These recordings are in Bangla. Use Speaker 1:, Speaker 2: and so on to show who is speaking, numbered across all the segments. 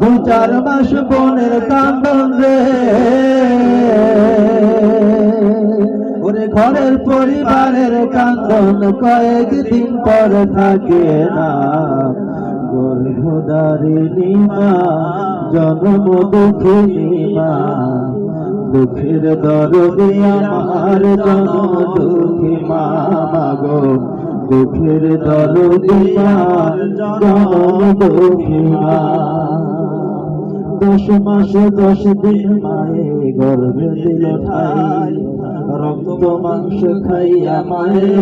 Speaker 1: দু চার মাস বোনের কান্দন রে। ওরে ঘরের পরিবারের কান্দন কয়েকদিন পর থাকে না। গর্ভদারিণী মা, জন্ম দুঃখিনী মা, দুঃখের দরদে আমার জন্ম দুঃখী মা। গো দুঃখের দরদে আমার জন্ম দুঃখী মা দশ মাস দশ দিন মায়ে গর্ভে দিল ঠাই, রক্ত মাংস খাইয়া মায়ের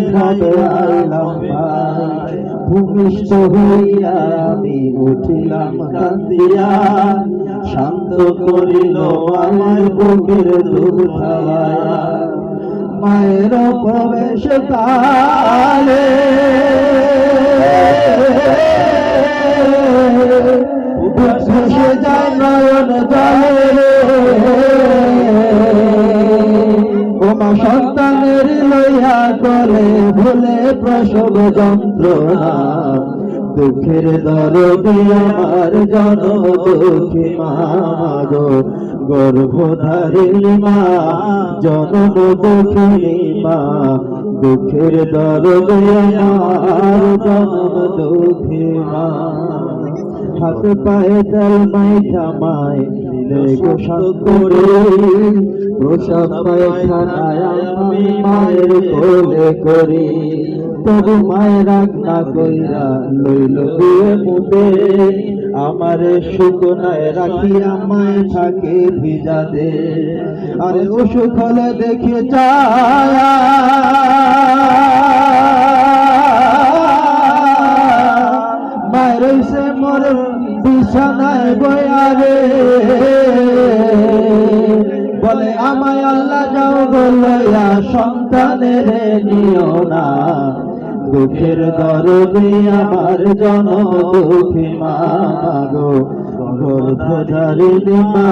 Speaker 1: ভাই। ভূমিষ্ঠ হইয়া আমি উঠিলাম কান্দিয়া, শান্ত করিল আমার বুকের দুধ খাওয়ায়া। মায়ের প্রবেশ কালে ভেসে যায় নয়ন জলে ওমা সন্তানের লইয়া করে ভুলে প্রসব যন্ত্রণা। দুঃখের দরদে আমার জন দুঃখী মা গো। গর্ভধারিণী মা জনম দুঃখিনী মা, দুঃখের দরদে আমার জনম দুঃখী মা। হাত পায়ে তেল মাই, জামাই দিলে করে। প্রসাদ খানায় মায়ের কোলে করি। তবু মায়ের রান্না কইরা লইল। দিয়ে মুটে আমার শুকনায় রাখি আমায় থাকে ভিজা দে আরে অসুখ হলে দেখে চায়। মায়ের সে মোর বিছানায় বয়ারে বলে, আমায় আল্লাহ যাও বলয়া সন্তানের নিও না। দুঃখের দরদে আমার জন দুঃখী মা গর্ভধারিণী মা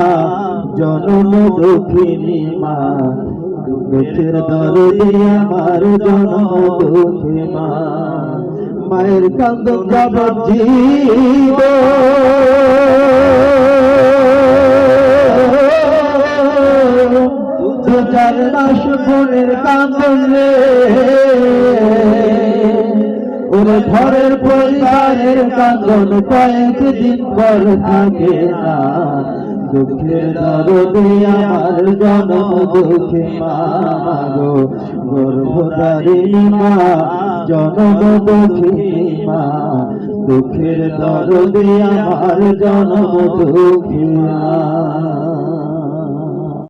Speaker 1: জনম দুঃখিনী মা। দুঃখের দরদে আমার জন দুঃখী মা। মায়ের কান্দ যাব জীব। চার মাস বোনের ওরে ঘরের পরিবারের কান্দন কয়েকদিন পর থাকে না। দুঃখের দরদে আমার জনম দুঃখে মা গো গর্ভধারিণী মা, জনম দুঃখী মা। দুঃখের দরদে আমার জনম দুঃখী মা।